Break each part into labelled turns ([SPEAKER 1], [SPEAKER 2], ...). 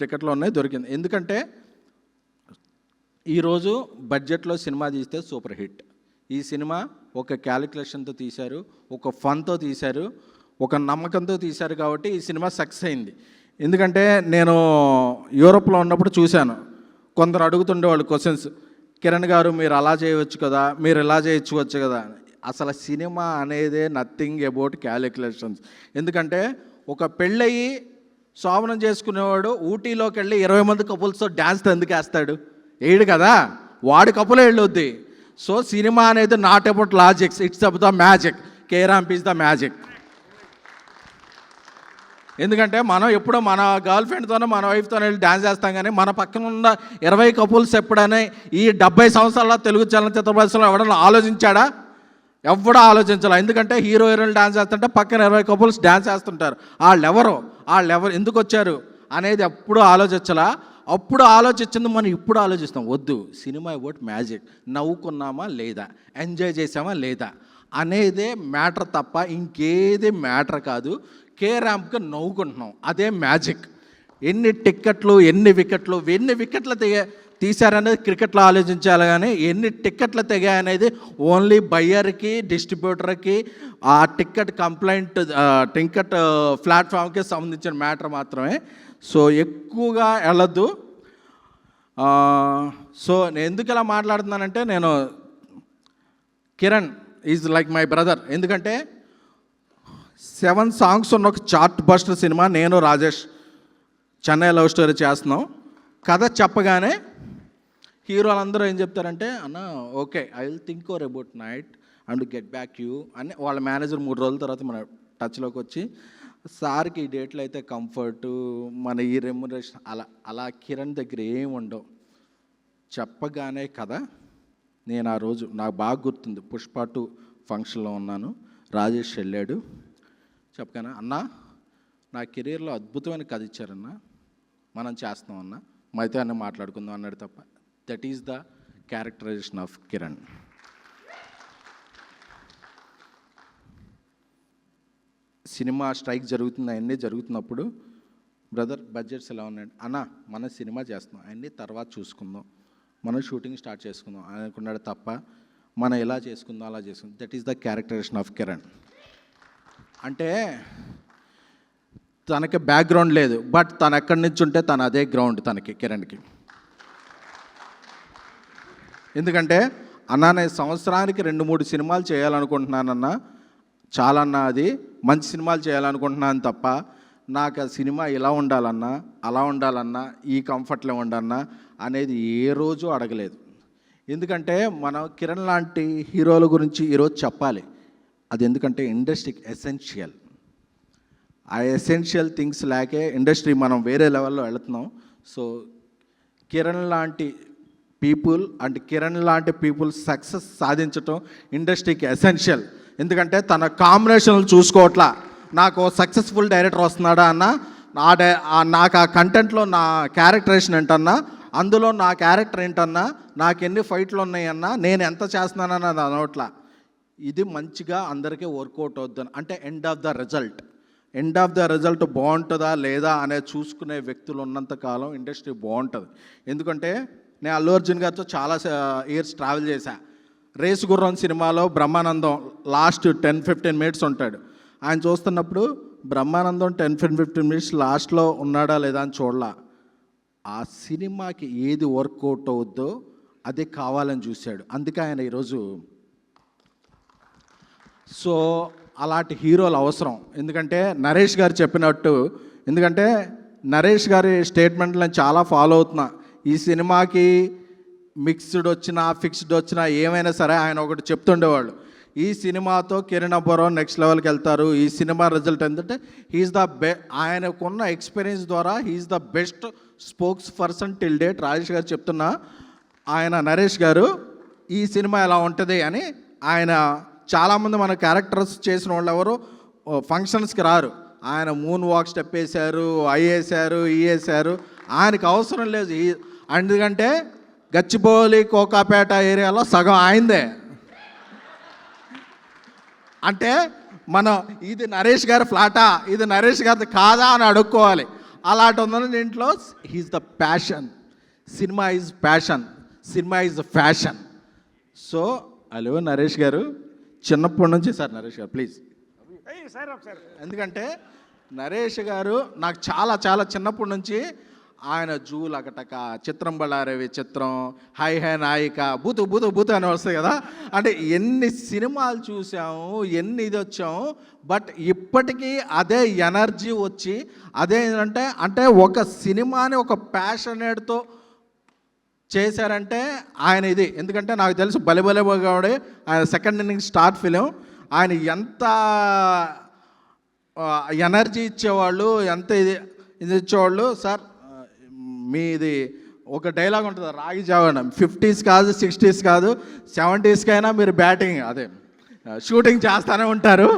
[SPEAKER 1] టికెట్లు ఉన్నాయి దొరికింది. ఎందుకంటే ఈరోజు బడ్జెట్లో సినిమా తీస్తే సూపర్ హిట్. ఈ సినిమా ఒక క్యాలిక్యులేషన్తో తీశారు ఒక ఫన్తో తీశారు ఒక నమ్మకంతో తీశారు కాబట్టి ఈ సినిమా సక్సెస్ అయింది. ఎందుకంటే నేను యూరోప్లో ఉన్నప్పుడు చూశాను. కొందరు అడుగుతుండేవాళ్ళు క్వశ్చన్స్ కిరణ్ గారు మీరు అలా చేయవచ్చు కదా మీరు ఇలా చేయొచ్చు కదా? అసలు సినిమా అనేదే నథింగ్ అబౌట్ క్యాలిక్యులేషన్స్ ఎందుకంటే ఒక పెళ్ళయి శోభనం చేసుకునేవాడు ఊటీలోకి వెళ్ళి ఇరవై మంది కపుల్స్తో డ్యాన్స్ ఎందుకు వేస్తాడు? వేయడు కదా? వాడి కపులే వెళ్ళొద్ది. సో సినిమా అనేది not about logics it's about the magic. K Ramp is the magic. ఎందుకంటే మనం ఎప్పుడో మన గర్ల్ ఫ్రెండ్తోనే మన వైఫ్తోనే వెళ్ళి డ్యాన్స్ చేస్తాం కానీ మన పక్కన ఉన్న ఇరవై కపుల్స్ ఎప్పుడనే ఈ డెబ్బై సంవత్సరాల తెలుగు చలనచిత్ర ప్రదర్శనలో ఎవడన్నా ఆలోచించాడా? ఎవడో ఆలోచించాలి. ఎందుకంటే హీరో హీరోయిన్ డాన్స్ చేస్తుంటే పక్కన ఇరవై కపుల్స్ డ్యాన్స్ చేస్తుంటారు. వాళ్ళెవరు? ఎవరు ఎందుకు వచ్చారు అనేది ఎప్పుడూ ఆలోచించాలా. అప్పుడు ఆలోచించింది మనం ఇప్పుడు ఆలోచిస్తాం. వద్దు సినిమా ఒకటి మ్యాజిక్. నవ్వుకున్నామా లేదా? ఎంజాయ్ చేసామా లేదా? అనేదే మ్యాటర్ తప్ప ఇంకేది మ్యాటర్ కాదు. కే ర్యాంప్కి నవ్వుకుంటున్నాం. అదే మ్యాజిక్. ఎన్ని టిక్కెట్లు ఎన్ని వికెట్లు ఎన్ని వికెట్లు తెగ తీశారనేది క్రికెట్లో ఆలోచించాలి కానీ ఎన్ని టిక్కెట్లు తెగాయనేది ఓన్లీ బయ్యర్కి డిస్ట్రిబ్యూటర్కి ఆ టిక్కెట్ కంప్లైంట్ టికెట్ ప్లాట్ఫామ్కి సంబంధించిన మ్యాటర్ మాత్రమే. సో ఎక్కువగా వెళ్ళద్దు. సో నేను ఎందుకు ఇలా మాట్లాడుతున్నానంటే నేను Kiran is like my brother. ఎందుకంటే సెవెన్ సాంగ్స్ ఉన్న ఒక చార్ట్ బస్టర్ సినిమా నేను రాజేష్ చెన్నై లవ్ స్టోరీ చేస్తున్నాం. కథ చెప్పగానే హీరోలు అందరూ ఏం చెప్తారంటే అన్న okay I will think or about night and get back you అని వాళ్ళ మేనేజర్ మూడు రోజుల తర్వాత మన టచ్లోకి వచ్చి సార్కి ఈ డేట్లో అయితే కంఫర్ట్ మన ఈ రెమ్యునరేషన్ అలా అలా కిరణ్ దగ్గర ఏం ఉండవు. చెప్పగానే కదా నేను ఆ రోజు నాకు బాగా గుర్తుంది పుష్ప టూ ఫంక్షన్లో ఉన్నాను రాజేష్ వెళ్ళాడు. చెప్పగానే అన్నా నా కెరీర్లో అద్భుతమైన కథ ఇచ్చారన్న మనం చేస్తాం అన్న అయితే అన్న మాట్లాడుకుందాం అన్నాడు తప్ప that is the characterization of Kiran cinema strike జరుగుతుంది అవన్నీ జరుగుతున్నప్పుడు బ్రదర్ బడ్జెట్స్ ఎలా ఉన్నాయండి అన్న మన సినిమా చేస్తున్నాం అవన్నీ తర్వాత చూసుకుందాం. మనం షూటింగ్ స్టార్ట్ చేసుకుందాం అనుకున్నాడు తప్ప మనం ఎలా చేసుకుందాం అలా చేసుకుందాం. That is the characterization of Kiran అంటే తనకి బ్యాక్గ్రౌండ్ లేదు బట్ తను ఎక్కడి నుంచి ఉంటే తను అదే గ్రౌండ్ తనకి కిరణ్కి ఎందుకంటే అన్న నేను సంవత్సరానికి రెండు మూడు సినిమాలు చేయాలనుకుంటున్నానన్న చాలన్న అది మంచి సినిమాలు చేయాలనుకుంటున్నాను తప్ప నాకు ఆ సినిమా ఇలా ఉండాలన్నా అలా ఉండాలన్నా ఈ కంఫర్ట్లో ఉండన్నా అనేది ఏ రోజు అడగలేదు. ఎందుకంటే మనం కిరణ్ లాంటి హీరోల గురించి ఈరోజు చెప్పాలి. అది ఎందుకంటే ఇండస్ట్రీకి ఎసెన్షియల్. ఆ ఎసెన్షియల్ థింగ్స్ లేకే ఇండస్ట్రీ మనం వేరే లెవెల్లో వెళుతున్నాం. సో కిరణ్ లాంటి పీపుల్ అండ్ కిరణ్ లాంటి పీపుల్ సక్సెస్ సాధించటం ఇండస్ట్రీకి ఎసెన్షియల్ ఎందుకంటే తన కాంబినేషన్లు చూసుకోవట్లా. నాకు సక్సెస్ఫుల్ డైరెక్టర్ వస్తున్నాడా అన్న నా డై నాకు ఆ కంటెంట్లో నా క్యారెక్టరేషన్ ఏంటన్నా అందులో నా క్యారెక్టర్ ఏంటన్నా నాకు ఎన్ని ఫైట్లు ఉన్నాయన్నా నేను ఎంత చేస్తున్నానన్నా అది అనవట్లా. ఇది మంచిగా అందరికీ వర్కౌట్ అవుద్దని. అంటే end of the result end of the result బాగుంటుందా లేదా అనేది చూసుకునే వ్యక్తులు ఉన్నంతకాలం ఇండస్ట్రీ బాగుంటుంది. ఎందుకంటే నేను అల్లు అర్జున్ గారితో చాలా ఇయర్స్ ట్రావెల్ చేశా. రేసు గుర్రం సినిమాలో Brahmanandam last ten fifteen minutes ఉంటాడు. ఆయన చూస్తున్నప్పుడు బ్రహ్మానందం టెన్ ఫిఫ్టీన్ మినిట్స్ లాస్ట్లో ఉన్నాడా లేదా అని చూడలా. ఆ సినిమాకి ఏది వర్కౌట్ అవుద్దో అదే కావాలని చూశాడు. అందుకే ఆయన ఈరోజు సో అలాంటి హీరోలు అవసరం. ఎందుకంటే నరేష్ గారు చెప్పినట్టు ఎందుకంటే నరేష్ గారి స్టేట్మెంట్లు నేను చాలా ఫాలో అవుతున్నా. ఈ సినిమాకి మిక్స్డ్ వచ్చినా ఫిక్స్డ్ వచ్చినా ఏమైనా సరే ఆయన ఒకటి చెప్తుండేవాళ్ళు. ఈ సినిమాతో కిరణ్ అబ్బరావు నెక్స్ట్ లెవెల్కి వెళ్తారు. ఈ సినిమా రిజల్ట్ ఏంటంటే హీఈస్ ద బె ఆయనకున్న ఎక్స్పీరియన్స్ ద్వారా he is the best spokes person till date Rajesh garu చెప్తున్నా ఆయన నరేష్ గారు ఈ సినిమా ఎలా ఉంటుంది అని ఆయన చాలామంది మన క్యారెక్టర్స్ చేసిన వాళ్ళు ఎవరు ఫంక్షన్స్కి రారు. ఆయన మూన్ వాక్ స్టెప్ వేశారు ఐ వేశారు ఈ వేశారు. ఆయనకు అవసరం లేదు. ఈ- ఎందుకంటే గచ్చిబౌలి కోకాపేట ఏరియాలో సగం ఆయనదే అంటే మనం ఇది నరేష్ గారి ఫ్లాటా ఇది నరేష్ గారిది కాదా అని అడుక్కోవాలి. అలాంటి ఉందని దీంట్లో he's the passion cinema is passion cinema is fashion so hello Naresh garu చిన్నప్పటి నుంచి సార్ నరేష్ గారు ప్లీజ్
[SPEAKER 2] సార్. ఒకసారి
[SPEAKER 1] ఎందుకంటే నరేష్ గారు నాకు చాలా చాలా చిన్నప్పటి నుంచి ఆయన జూలకటక చిత్రం బళ్ళారవి చిత్రం హై హై నాయిక బూతు బూతు బూతు అని వస్తాయి కదా. అంటే ఎన్ని సినిమాలు చూసాము ఎన్ని ఇది వచ్చాము బట్ ఇప్పటికీ అదే ఎనర్జీ వచ్చి అదే ఏంటంటే అంటే ఒక సినిమాని ఒక ప్యాషనేట్తో చేశారంటే ఆయన ఇది. ఎందుకంటే నాకు తెలుసు బలిబలే గౌడే ఆయన సెకండ్ ఇన్నింగ్ స్టార్ట్ ఫిలిం. ఆయన ఎంత ఎనర్జీ ఇచ్చేవాళ్ళు ఎంత ఇది ఇది ఇచ్చేవాళ్ళు సార్ మీది ఒక డైలాగ్ ఉంటుంది రాగి జావడం ఫిఫ్టీస్ కాదు సిక్స్టీస్ కాదు సెవెంటీస్కైనా మీరు బ్యాటింగ్ అదే షూటింగ్ చేస్తూనే ఉంటారు.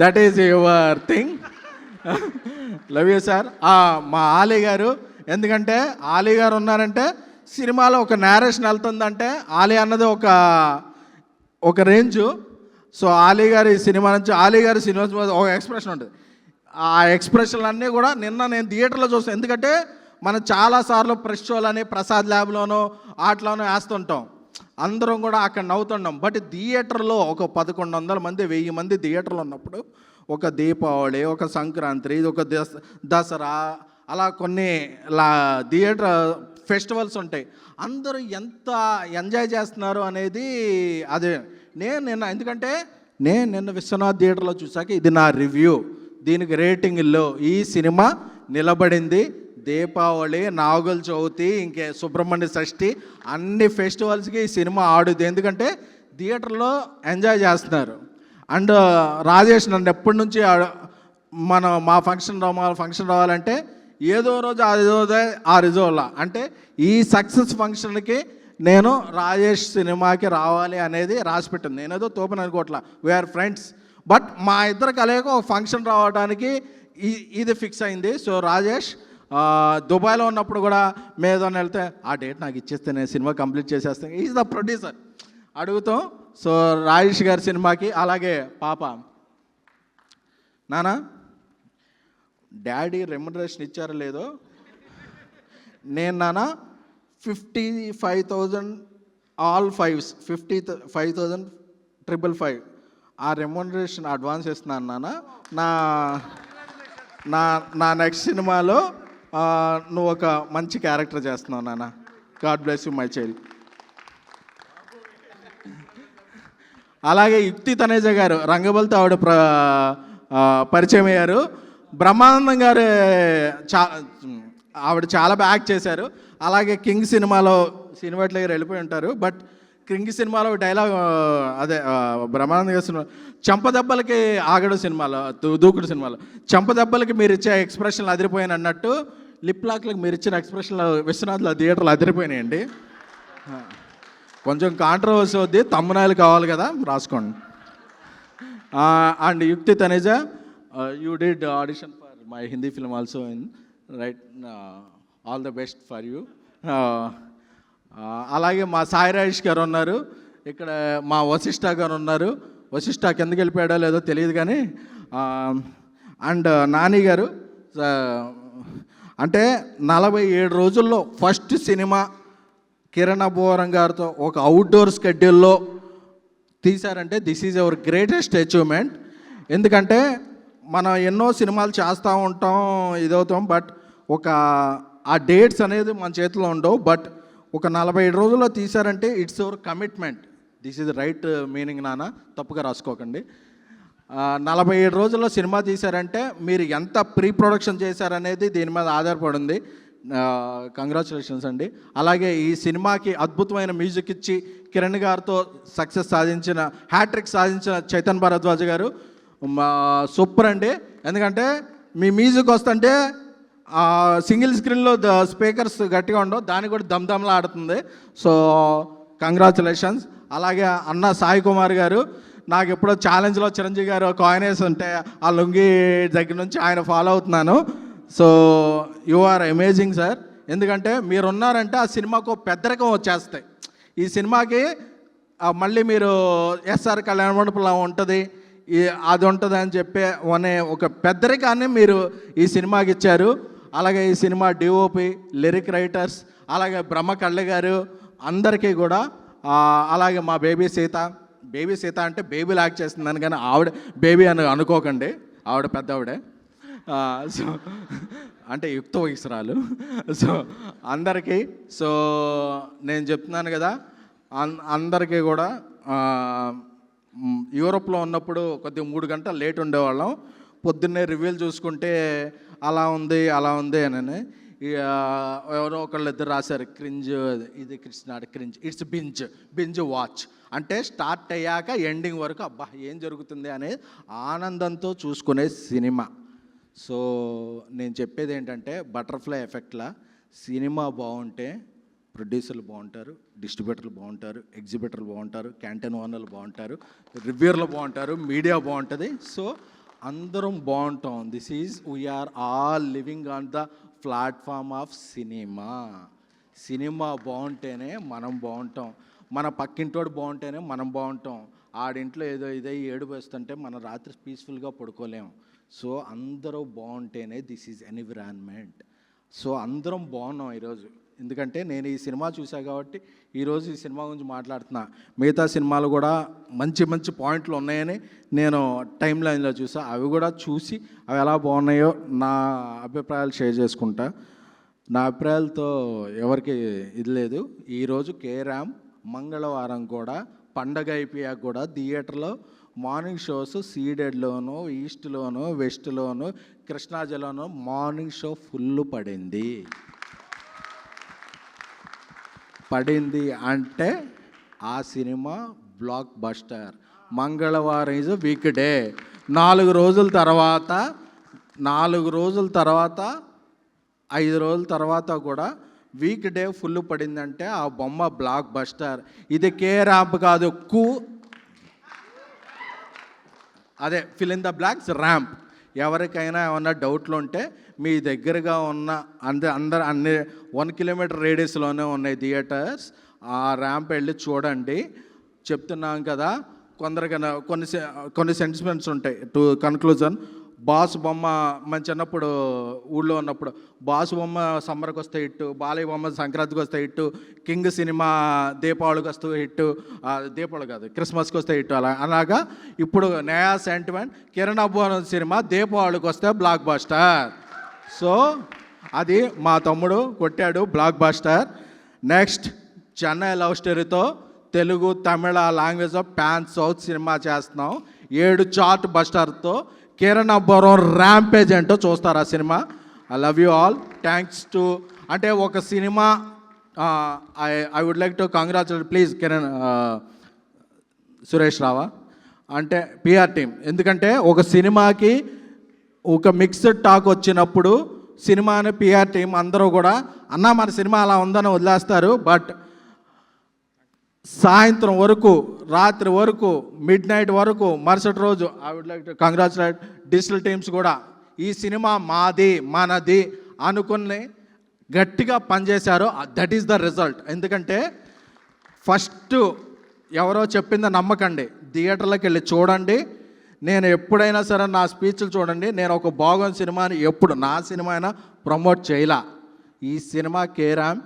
[SPEAKER 1] That is your thing love you sir మా ఆలీ గారు ఎందుకంటే ఆలీ గారు ఉన్నారంటే సినిమాలో ఒక నేరేషన్ వెళ్తుందంటే ఆలీ అన్నది ఒక ఒక రేంజు సో ఆలీ గారి సినిమా నుంచి ఆలీ గారి సినిమా ఒక ఎక్స్ప్రెషన్ ఉంటుంది. ఆ ఎక్స్ప్రెషన్లు అన్నీ కూడా నిన్న నేను థియేటర్లో చూస్తాను ఎందుకంటే మనం చాలాసార్లు ప్రెస్ షోలని ప్రసాద్ ల్యాబ్లోనో ఆటలోనో వేస్తుంటాం. అందరం కూడా అక్కడ నవ్వుతున్నాం బట్ థియేటర్లో ఒక పదకొండు వందల మంది వెయ్యి మంది థియేటర్లో ఉన్నప్పుడు ఒక దీపావళి ఒక సంక్రాంతి ఒక దస దసరా అలా కొన్ని లా థియేటర్ ఫెస్టివల్స్ ఉంటాయి. అందరూ ఎంత ఎంజాయ్ చేస్తున్నారు అనేది అదే. నేను నిన్న ఎందుకంటే నేను నిన్న విశ్వనాథ్ థియేటర్లో చూసాక ఇది నా రివ్యూ దీనికి రేటింగ్లో ఈ సినిమా నిలబడింది. దీపావళి నాగుల చవితి ఇంకే సుబ్రహ్మణ్య షష్ఠి అన్ని ఫెస్టివల్స్కి ఈ సినిమా ఆడుద్ది. ఎందుకంటే థియేటర్లో ఎంజాయ్ చేస్తున్నారు. అండ్ రాజేష్ నన్ను ఎప్పటి నుంచి మన మా ఫంక్షన్ రావాలి ఫంక్షన్ రావాలంటే ఏదో రోజు ఆ రోజే ఆ రిజోలా అంటే ఈ సక్సెస్ ఫంక్షన్కి నేను రాజేష్ సినిమాకి రావాలి అనేది రాసి పెట్టింది నేనేదో తోపని అనుకోవట్లా వీఆర్ ఫ్రెండ్స్ బట్ మా ఇద్దరు కలయిక ఒక ఫంక్షన్ రావడానికి ఇది ఫిక్స్ అయింది. సో రాజేష్ దుబాయ్లో ఉన్నప్పుడు కూడా మేదో వెళ్తే ఆ డేట్ నాకు ఇచ్చేస్తే నేను సినిమా కంప్లీట్ చేసేస్తాను ఈజ్ ద ప్రొడ్యూసర్ అడుగుతాం సో రాజేష్ గారి సినిమాకి అలాగే పాప. నానా డాడీ రెమ్యునరేషన్ ఇచ్చారో లేదో? నేను నాన్న fifty five thousand all fives fifty five thousand triple five. ఆ రెమ్యునరేషన్ అడ్వాన్స్ ఇస్తున్నాను నాన్న నా నా నా నెక్స్ట్ సినిమాలో నువ్వు ఒక మంచి క్యారెక్టర్ చేస్తున్నావు నాన్న. God bless you my child. అలాగే యుక్తి తనేజ గారు రంగబలితో ఆవిడ ప్ర పరిచయం అయ్యారు. బ్రహ్మానందం గారు చా ఆవిడ చాలా బాగా యాక్ట్ చేశారు. అలాగే కింగ్ సినిమాలో సినిమాట్ల దగ్గర వెళ్ళిపోయి ఉంటారు. బట్ కింగ్ సినిమాలో డైలాగ్ అదే బ్రహ్మానంద బ్రహ్మానందం గారి సినిమా చంపదెబ్బలకి ఆగడు సినిమాలో దూకుడు సినిమాలో. చంపదెబ్బలకి మీరు ఇచ్చే ఎక్స్ప్రెషన్లు అదిరిపోయాను అన్నట్టు లిప్ లాక్లకు మీరు ఇచ్చిన ఎక్స్ప్రెషన్లు విశ్వనాథ్లో థియేటర్లు అదిరిపోయినాయండి. కొంచెం కాంట్రవర్సీ వద్ది తమ్మునాయలు కావాలి కదా రాసుకోండి. And Yukti Taneja you did audition for my Hindi film also in right all the best for you అలాగే మా సాయి రాజేష్ గారు ఉన్నారు ఇక్కడ మా వశిష్ఠ గారు ఉన్నారు. వశిష్ఠ కిందకి వెళ్ళిపోయాడో లేదో తెలియదు కానీ అండ్ నాని గారు అంటే నలభై ఏడు రోజుల్లో ఫస్ట్ సినిమా కిరణ్ అబ్బోరం గారితో ఒక అవుట్డోర్ స్కెడ్యూల్లో తీశారంటే this is our greatest achievement ఎందుకంటే మనం ఎన్నో సినిమాలు చేస్తూ ఉంటాం ఇదవుతాం బట్ ఒక ఆ డేట్స్ అనేది మన చేతిలో ఉండవు. బట్ ఒక నలభై ఏడు రోజుల్లో తీశారంటే it's our commitment this is right meaning నాన్న. తప్పుగా రాసుకోకండి. నలభై ఏడు రోజుల్లో సినిమా తీశారంటే మీరు ఎంత ప్రీ ప్రొడక్షన్ చేశారనేది దీని మీద ఆధారపడింది. కంగ్రాచులేషన్స్ అండి. అలాగే ఈ సినిమాకి అద్భుతమైన మ్యూజిక్ ఇచ్చి కిరణ్ గారితో సక్సెస్ సాధించిన హ్యాట్రిక్ సాధించిన చైతన్ భరద్వాజ్ గారు మా సూపర్ అండి. ఎందుకంటే మీ మ్యూజిక్ వస్తుంటే సింగిల్ స్క్రీన్లో ద స్పీకర్స్ గట్టిగా ఉండవు. దాన్ని కూడా దమ్ దమ్లా ఆడుతుంది. సో కంగ్రాచులేషన్స్ అలాగే అన్న సాయి కుమార్ గారు నాకు ఎప్పుడో ఛాలెంజ్లో చిరంజీవి గారు కాయిన్ వేసి ఉంటే ఆ లుంగి దగ్గర నుంచి ఆయన ఫాలో అవుతున్నాను. So you are amazing sir ఎందుకంటే మీరు ఉన్నారంటే ఆ సినిమాకు పెద్దరికం వచ్చేస్తాయి. ఈ సినిమాకి మళ్ళీ మీరు ఎస్ఆర్ కళ్యాణ మండపంలో ఉంటుంది. అది ఉంటుంది అని చెప్పే అనే ఒక పెద్దరికాన్ని మీరు ఈ సినిమాకి ఇచ్చారు. అలాగే ఈ సినిమా డిఓపి లిరిక్ రైటర్స్ అలాగే బ్రహ్మ కళ్ళ గారు అందరికీ కూడా అలాగే మా బేబీ సీత బేబీ సీత అంటే బేబీ లాక్ చేస్తుందని కానీ ఆవిడ బేబీ అని అనుకోకండి. ఆవిడ పెద్ద ఆవిడే సో అంటే యుక్త వయసురాలు. సో అందరికీ సో నేను చెప్తున్నాను కదా అన్ అందరికీ కూడా యూరోప్లో ఉన్నప్పుడు కొద్దిగా మూడు గంటలు లేట్ ఉండేవాళ్ళం. పొద్దున్నే రివ్యూలు చూసుకుంటే అలా ఉంది అలా ఉంది అని. ఎవరో ఒకళ్ళు ఇద్దరు రాశారు క్రింజ్ ఇది Krishna cringe it's binge binge watch అంటే స్టార్ట్ అయ్యాక ఎండింగ్ వరకు అబ్బా ఏం జరుగుతుంది అనేది ఆనందంతో చూసుకునే సినిమా. సో నేను చెప్పేది ఏంటంటే బటర్ఫ్లై ఎఫెక్ట్లా సినిమా బాగుంటే ప్రొడ్యూసర్లు బాగుంటారు డిస్ట్రిబ్యూటర్లు బాగుంటారు ఎగ్జిబిటర్లు బాగుంటారు క్యాంటీన్ ఓనర్లు బాగుంటారు రివ్యూర్లు బాగుంటారు మీడియా బాగుంటుంది. సో అందరం బాగుంటాం. This is we are all living on the platform of cinema cinema బాగుంటేనే మనం బాగుంటాం. మన పక్కింటోడు బాగుంటేనే మనం బాగుంటాం. ఆడింట్లో ఏదో ఇదే ఏడుపు వేస్తుంటే మనం రాత్రి పీస్ఫుల్గా పడుకోలేం. సో అందరూ బాగుంటేనే దిస్ ఈజ్ ఎన్విరాన్మెంట్ సో అందరం బాగున్నాం ఈరోజు. ఎందుకంటే నేను ఈ సినిమా చూశాను కాబట్టి ఈరోజు ఈ సినిమా గురించి మాట్లాడుతున్నా. మిగతా సినిమాలు కూడా మంచి మంచి పాయింట్లు ఉన్నాయని నేను టైం లైన్లో చూసా అవి కూడా చూసి అవి ఎలా బాగున్నాయో నా అభిప్రాయాలు షేర్ చేసుకుంటా. నా అభిప్రాయాలతో ఎవరికి ఇది లేదు. ఈరోజు కేరామ్ మంగళవారం కూడా పండగ అయిపోయాక కూడా థియేటర్లో మార్నింగ్ షోస్ సీడెడ్లోను ఈస్ట్లోను వెస్ట్లోను కృష్ణాజిలోను మార్నింగ్ షో ఫుల్ పడింది. పడింది అంటే ఆ సినిమా బ్లాక్ బస్టర్ మంగళవారం ఇస్ వీక్ డే నాలుగు రోజుల తర్వాత నాలుగు రోజుల తర్వాత ఐదు రోజుల తర్వాత కూడా వీక్ డే ఫుల్ పడిందంటే ఆ బొమ్మ బ్లాక్ బస్టర్ ఇది కే ర్యాంప్ కాదు కు అదే fill in the blocks ramp ఎవరికైనా ఏమన్నా డౌట్లు ఉంటే మీ దగ్గరగా ఉన్న అంద అందరు అన్ని వన్ కిలోమీటర్ రేడియస్లోనే ఉన్నాయి థియేటర్స్. ఆ ర్యాంప్ వెళ్ళి చూడండి. చెప్తున్నాం కదా కొందరికి కొన్ని సె- కొన్ని సెంటిమెంట్స్ ఉంటాయి. టు కన్క్లూజన్ బాస్ బొమ్మ మన చిన్నప్పుడు ఊళ్ళో ఉన్నప్పుడు బాసు బొమ్మ సమ్మర్కి వస్తే ఇట్టు బాలయ్య బొమ్మ సంక్రాంతికి వస్తే ఇట్టు కింగ్ సినిమా దీపావళికి వస్తే ఇట్టు దీపావళి కాదు క్రిస్మస్కి వస్తే ఇట్టు అలా అలాగా. ఇప్పుడు నయా సెంటిమెంట్ కిరణ్ అబ్బోన్ సినిమా దీపావళికి వస్తే బ్లాక్ బాస్టర్ సో అది మా తమ్ముడు కొట్టాడు blockbuster. Next Chennai love స్టోరీతో తెలుగు తమిళ లాంగ్వేజ్లో ప్యాన్ సౌత్ సినిమా చేస్తున్నాం. ఏడు చార్ట్ బస్టర్తో కిరణ్ అబ్బోరం ర్యాంపేజ్ ఏంటో చూస్తారు ఆ cinema? I love you all thanks to అంటే ఒక cinema I I would like to congratulate please Kiran Suresh రావా. అంటే పిఆర్ టీం ఎందుకంటే ఒక సినిమాకి ఒక మిక్స్డ్ టాక్ వచ్చినప్పుడు సినిమాని పిఆర్ టీం అందరూ కూడా అన్న మన సినిమా అలా ఉందని వదిలేస్తారు బట్ సాయంత్రం వరకు రాత్రి వరకు మిడ్ నైట్ వరకు మరుసటి రోజు I would like to congratulate digital teams కూడా ఈ సినిమా మాది మనది అనుకుని గట్టిగా పనిచేశారు. దట్ ఈస్ ద రిజల్ట్ ఎందుకంటే ఫస్ట్ ఎవరో చెప్పిందో నమ్మకండి. థియేటర్లోకి వెళ్ళి చూడండి. నేను ఎప్పుడైనా సరే నా స్పీచ్లు చూడండి. నేను ఒక బాగున్న సినిమాని ఎప్పుడు నా సినిమా అయినా ప్రమోట్ చేయలా. ఈ సినిమా కేరామ్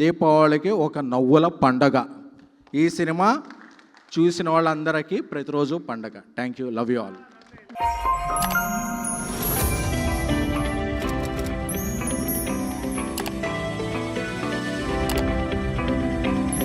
[SPEAKER 1] దీపావళికి ఒక నవ్వుల పండగ. ఈ సినిమా చూసిన వాళ్ళందరికీ ప్రతిరోజు పండగ. Thank you love you all.